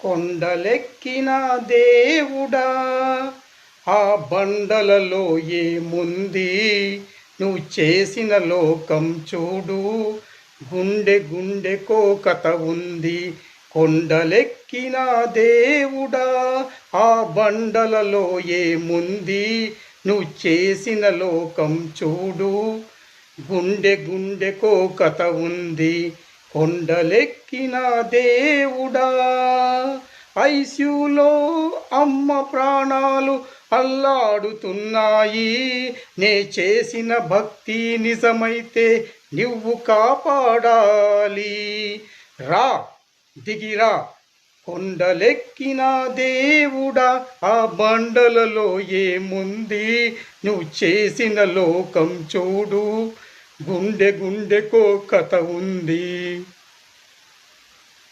కొండలెక్కిన దేవుడా ఆ బండలలో ఏముంది? నువ్వు చేసిన లోకం చూడు గుండె గుండెకో కథ ఉంది. కొండలెక్కిన దేవుడా ఆ బండలలో ఏముంది? నువ్వు చేసిన లోకం చూడు గుండె గుండెకో కథ ఉంది. కొండలెక్కిన దేవుడా ఐస్యూలో అమ్మ ప్రాణాలు అల్లాడుతున్నాయి. నే చేసిన భక్తి నిజమైతే నువ్వు కాపాడాలి. రా దిగిరా కొండలెక్కిన దేవుడా ఆ బండలలో ఏముంది? నువ్వు చేసిన లోకం చూడు. గుండె గుండెకో కథ ఉంది.